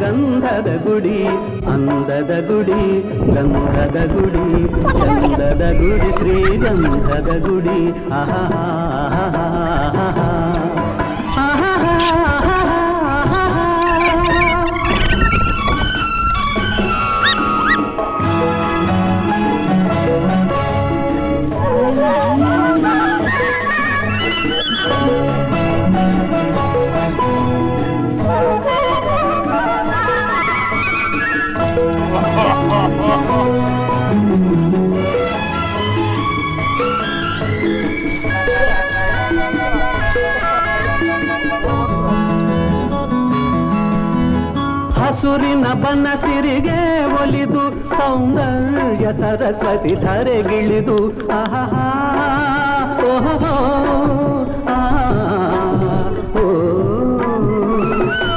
ಗಂಧದ ಗುಡಿ ಅಂದದ ಗುಡಿ ಗಂಧದ ಗುಡಿ ಗಂಧದ ಗುಡಿ ಶ್ರೀ ಗಂಧದ ಗುಡಿ. ಆಹಾ ಹಸುರಿನ ಸಿರಿಗೆ ಒಲಿದು ಸೌಂದರ್ಯ ಸರಸ್ವತಿ ಧರೆಗಿಳಿದು. ಆಹಾ ಓಹೋ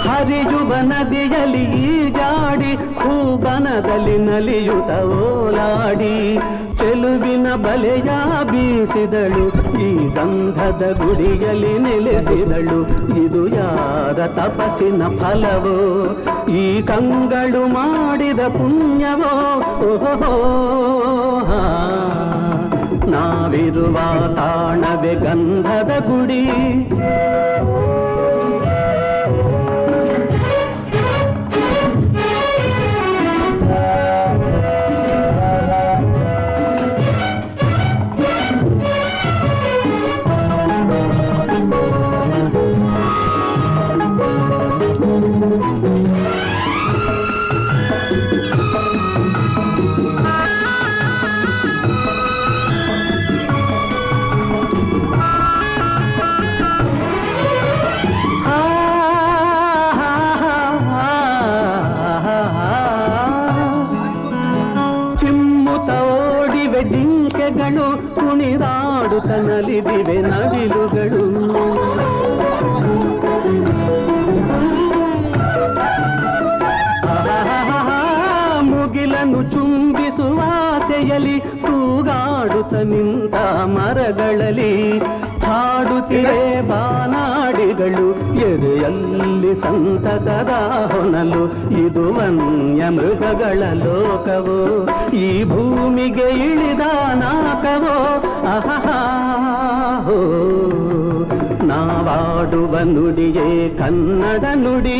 ಹರಿಯುವ ನದಿಯಲ್ಲಿ ಹೂ ಹೂಬನದಲ್ಲಿ ನಲಿಯುತ್ತ ಓಲಾಡಿ. ಚೆಲುವಿನ ಬಲೆಯ ಬೀಸಿದಳು, ಈ ಗಂಧದ ಗುಡಿಯಲ್ಲಿ ನೆಲೆಸಿದಳು. ಇದು ಯಾರ ತಪಸ್ಸಿನ ಫಲವೋ? ಈ ಕಂಗಳು ಮಾಡಿದ ಪುಣ್ಯವೋ? ಓಹೋ ನಾವಿರುವ ತಾಣವೇ ಗಂಧದ ಗುಡಿ. ಓಡಿವೆ ಜಿಂಕೆಗಳು ಕುಣಿದಾಡುತ್ತ ನಲಿದಿವೆ ನವಿಲುಗಳು. ಆಸೆಯಲಿ ತೂಗಾಡುತ್ತ ನಿಂತ ಮರಗಳಲ್ಲಿ ಹಾಡುತ್ತಿದೆ ಬಾನಾಡಿಗಳು ಎದೆಯಲ್ಲಿ ಸಂತಸದ ಹೊನಲು ಇದು ವನ್ಯ ಮೃಗಗಳ ಲೋಕವೋ ಈ ಭೂಮಿಗೆ ಇಳಿದ ನಾಕವೋ ಆಹಾ ಹೋ. ನಾವಾಡುವ ನುಡಿಯೇ ಕನ್ನಡ ನುಡಿ.